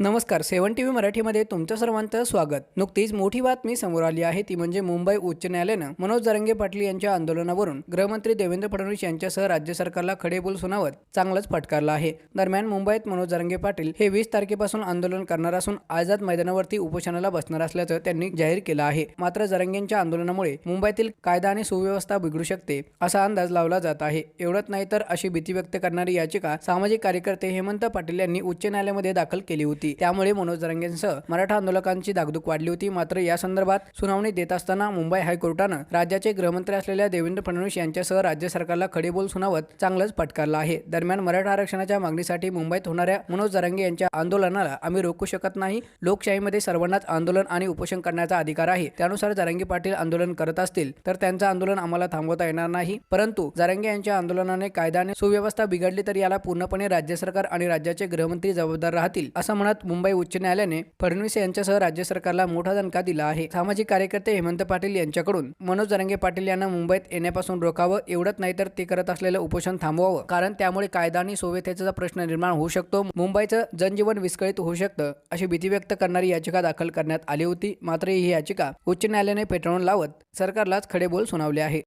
नमस्कार सेवन T V मराठीमध्ये तुमचं सर्वांचं स्वागत. नुकतीच मोठी बातमी समोर आली आहे ती म्हणजे मुंबई उच्च न्यायालयानं मनोज जरंगे पाटील यांच्या आंदोलनावरून गृहमंत्री देवेंद्र फडणवीस यांच्यासह राज्य सरकारला खडेबोल सुनावत चांगलंच फटकारला आहे. दरम्यान मुंबईत मनोज जरंगे पाटील हे वीस तारखेपासून आंदोलन करणार असून आझाद मैदानावरती उपोषणाला बसणार असल्याचं त्यांनी जाहीर केलं आहे. मात्र जरंगेंच्या आंदोलनामुळे मुंबईतील कायदा आणि सुव्यवस्था बिघडू शकते असा अंदाज लावला जात आहे. एवढंच नाही तर अशी भीती व्यक्त करणारी याचिका सामाजिक कार्यकर्ते हेमंत पाटील यांनी उच्च न्यायालयामध्ये दाखल केली होती. त्यामुळे मनोज जरंगेंसह मराठा आंदोलकांची दागदूक वाढली होती. मात्र या संदर्भात सुनावणी देत असताना मुंबई हायकोर्टानं राज्याचे गृहमंत्री असलेल्या देवेंद्र फडणवीस यांच्यासह राज्य सरकारला खडेबोल सुनावत चांगलंच फटकारला आहे. दरम्यान मराठा आरक्षणाच्या मागणीसाठी मुंबईत होणाऱ्या मनोज जरंगे यांच्या आंदोलनाला आम्ही रोखू शकत नाही. लोकशाहीमध्ये सर्वांनाच आंदोलन आणि उपोषण करण्याचा अधिकार आहे. त्यानुसार जरंगे पाटील आंदोलन करत असतील तर त्यांचं आंदोलन आम्हाला थांबवता येणार नाही. परंतु जरंगे यांच्या आंदोलनाने कायदा आणि सुव्यवस्था बिघडली तर याला पूर्णपणे राज्य सरकार आणि राज्याचे गृहमंत्री जबाबदार राहतील असं म्हणत मुंबई उच्च न्यायालयाने फडणवीस यांच्यासह राज्य सरकारला मोठा दणका दिला आहे. सामाजिक कार्यकर्ते हेमंत पाटील यांच्याकडून मनोज जरंगे पाटील यांना मुंबईत येण्यापासून रोखावं एवढंच नाही तर ते करत असलेलं उपोषण थांबवावं. कारण त्यामुळे कायदा आणि सुव्यवस्थेचा प्रश्न निर्माण होऊ शकतो मुंबईचं जनजीवन विस्कळीत होऊ शकतं अशी भीती व्यक्त करणारी याचिका दाखल करण्यात आली होती. मात्र ही याचिका उच्च न्यायालयाने फेटाळून लावत सरकारलाच खडे बोल सुनावले आहे.